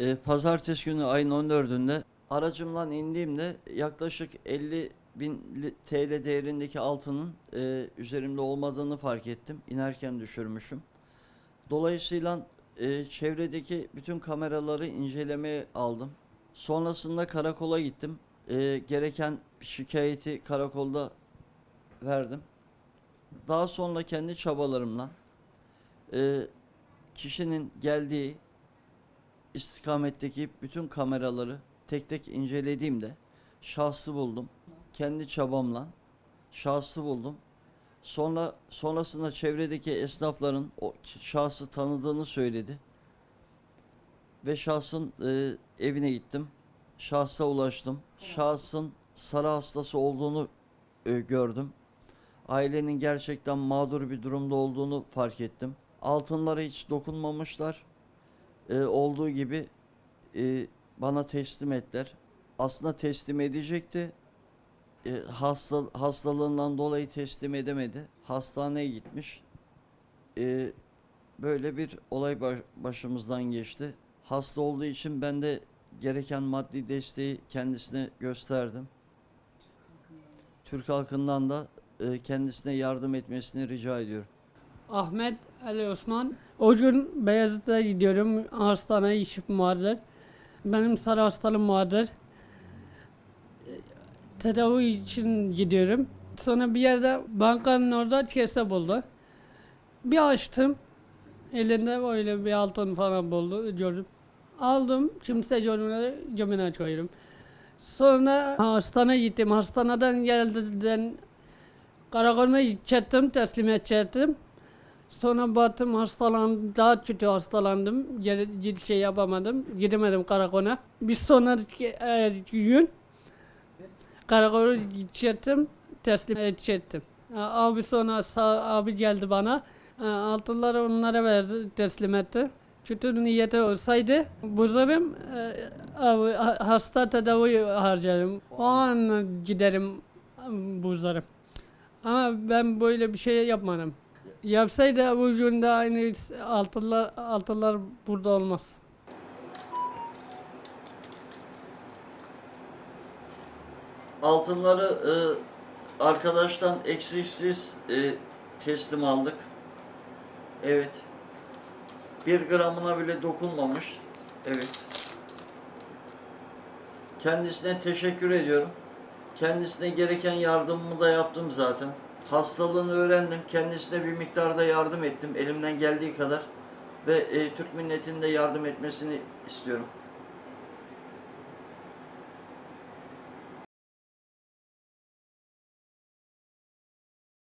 E, pazartesi günü ayın 14'ünde aracımdan indiğimde yaklaşık 50 bin TL değerindeki altının e, üzerimde olmadığını fark ettim. İnerken düşürmüşüm. Dolayısıyla e, çevredeki bütün kameraları incelemeye aldım. Sonrasında karakola gittim. E, gereken şikayeti karakolda verdim. Daha sonra kendi çabalarımla e, kişinin geldiği istikametteki bütün kameraları tek tek incelediğimde şahsı buldum. Kendi çabamla şahsı buldum. Sonra sonrasında çevredeki esnafların o şahsı tanıdığını söyledi. Ve şahsın e, evine gittim. Şahsa ulaştım. Şahsın sarı hastası olduğunu e, gördüm. Ailenin gerçekten mağdur bir durumda olduğunu fark ettim. Altınlara hiç dokunmamışlar e, olduğu gibi e, bana teslim ettiler. Aslında teslim edecekti. E, hasta hastalığından dolayı teslim edemedi. Hastaneye gitmiş. E, böyle bir olay baş- başımızdan geçti. Hasta olduğu için ben de gereken maddi desteği kendisine gösterdim. Türk halkından da e, kendisine yardım etmesini rica ediyorum. Ahmet Ali Osman. O gün Beyazıt'a gidiyorum. Hastane işim vardır. Benim sarı hastalığım vardır. Tedavi için gidiyorum. Sonra bir yerde bankanın orada kese buldu. Bir açtım. Elinde böyle bir altın falan buldu gördüm. Aldım kimse görmeden cebine koyuyorum. Sonra hastaneye gittim. Hastaneden geldiğinden karakoluma gidecektim, teslim edecektim. Sonra baktım hastalandım, daha kötü hastalandım. Gel, gid- şey yapamadım, gidemedim karakola. Bir sonraki e, gün karakola gidecektim, teslim edecektim. Abi sonra sağ, abi geldi bana, altınları onlara verdi, teslim etti. Kötü niyeti olsaydı buzlarım e, abi, ha- hasta tedavi harcarım. O an giderim buzlarım. Ama ben böyle bir şey yapmadım. Yapsaydı bu günde aynı altınlar, altınlar burada olmaz. Altınları e, arkadaştan eksiksiz e, teslim aldık. Evet. Bir gramına bile dokunmamış. Evet. Kendisine teşekkür ediyorum. Kendisine gereken yardımımı da yaptım zaten. Hastalığını öğrendim. Kendisine bir miktarda yardım ettim. Elimden geldiği kadar. Ve e, Türk milletinin de yardım etmesini istiyorum.